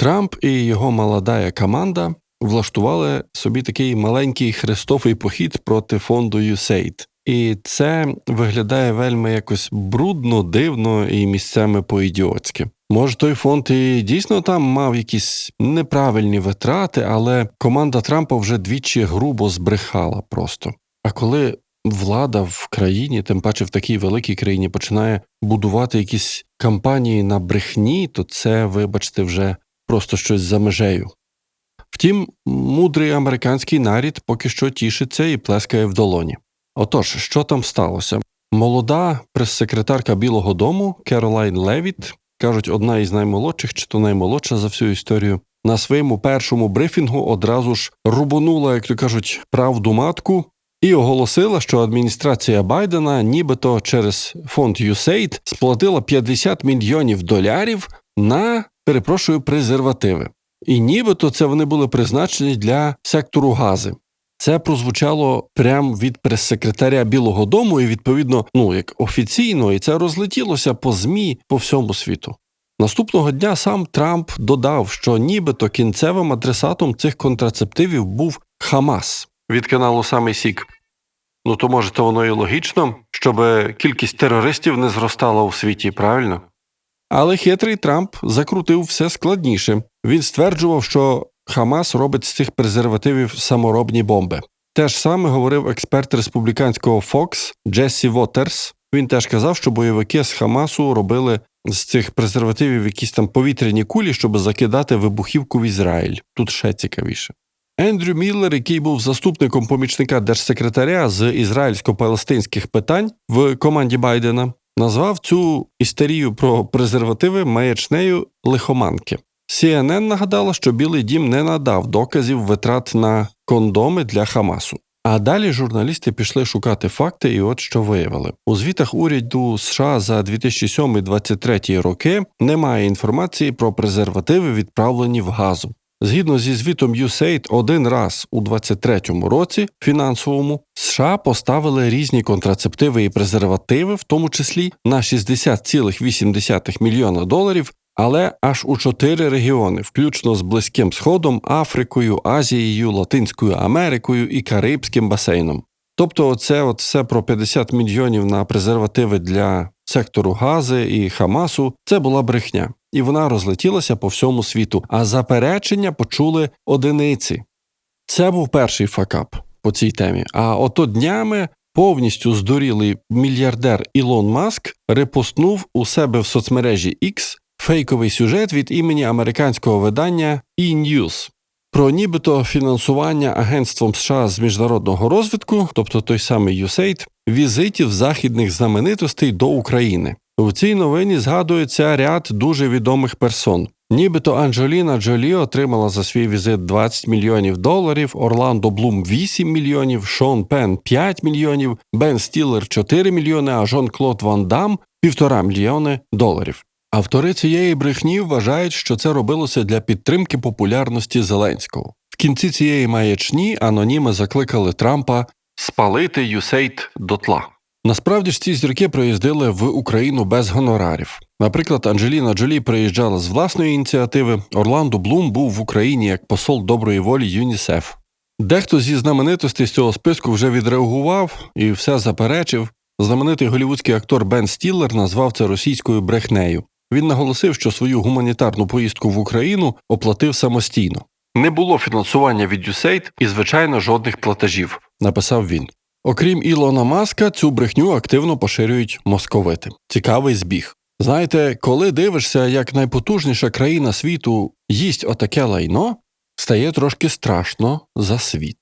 Трамп і його молодая команда влаштували собі такий маленький хрестовий похід проти фонду USAID. І це виглядає вельми якось брудно, дивно і місцями по-ідіотськи. Може, той фонд і дійсно там мав якісь неправильні витрати, але команда Трампа вже двічі грубо збрехала просто. А коли влада в країні, тим паче в такій великій країні, починає будувати якісь кампанії на брехні, то це, вибачте, вже просто щось за межею. Втім, мудрий американський нарід поки що тішиться і плескає в долоні. Отож, що там сталося? Молода прес-секретарка Білого Дому Керолайн Левіт, кажуть, одна із наймолодших, чи то наймолодша за всю історію, на своєму першому брифінгу одразу ж рубанула, як то кажуть, правду матку і оголосила, що адміністрація Байдена, нібито через фонд USAID сплатила 50 мільйонів долярів на, перепрошую, презервативи. І нібито це вони були призначені для сектору гази. Це прозвучало прямо від прес-секретаря Білого Дому, і відповідно, ну як офіційно, і це розлетілося по ЗМІ по всьому світу. Наступного дня сам Трамп додав, що нібито кінцевим адресатом цих контрацептивів був Хамас від каналу Самий Сік. Ну то може, то воно і логічно, щоб кількість терористів не зростала у світі, правильно? Але хитрий Трамп закрутив все складніше. Він стверджував, що Хамас робить з цих презервативів саморобні бомби. Те ж саме говорив експерт республіканського Fox Джесі Вотерс. Він теж казав, що бойовики з Хамасу робили з цих презервативів якісь там повітряні кулі, щоб закидати вибухівку в Ізраїль. Тут ще цікавіше. Ендрю Міллер, який був заступником помічника держсекретаря з ізраїльсько-палестинських питань в команді Байдена, назвав цю істерію про презервативи маячнею лихоманки. CNN нагадала, що Білий дім не надав доказів витрат на кондоми для Хамасу. А далі журналісти пішли шукати факти, і от що виявили у звітах уряду США за 2007-2023 роки немає інформації про презервативи, відправлені в газу. Згідно зі звітом USAID, один раз у 2023 році фінансовому США поставили різні контрацептиви і презервативи, в тому числі на 60,8 мільйона доларів, але аж у чотири регіони, включно з Близьким Сходом, Африкою, Азією, Латинською Америкою і Карибським басейном. Тобто, це от все про 50 мільйонів на презервативи для сектору Гази і Хамасу це була брехня, і вона розлетілася по всьому світу. А заперечення почули одиниці. Це був перший факап по цій темі. А ото днями повністю здурілий мільярдер Ілон Маск репостнув у себе в соцмережі X фейковий сюжет від імені американського видання E-News про нібито фінансування агентством США з міжнародного розвитку, тобто той самий USAID, візитів західних знаменитостей до України. В цій новині згадується ряд дуже відомих персон. Нібито Анджеліна Джолі отримала за свій візит 20 мільйонів доларів, Орландо Блум 8 мільйонів, Шон Пен 5 мільйонів, Бен Стілер 4 мільйони, а Жон Клод Ван Дам – півтора мільйони доларів. Автори цієї брехні вважають, що це робилося для підтримки популярності Зеленського. В кінці цієї маячні аноніми закликали Трампа спалити Юсейт дотла. Насправді ж ці зірки приїздили в Україну без гонорарів. Наприклад, Анджеліна Джолі приїжджала з власної ініціативи, Орландо Блум був в Україні як посол доброї волі ЮНІСЕФ. Дехто зі знаменитостей з цього списку вже відреагував і все заперечив. Знаменитий голівудський актор Бен Стіллер назвав це російською брехнею. Він наголосив, що свою гуманітарну поїздку в Україну оплатив самостійно. Не було фінансування від USAID і, звичайно, жодних платежів, написав він. Окрім Ілона Маска, цю брехню активно поширюють московити. Цікавий збіг. Знаєте, коли дивишся, як найпотужніша країна світу їсть отаке лайно, стає трошки страшно за світ.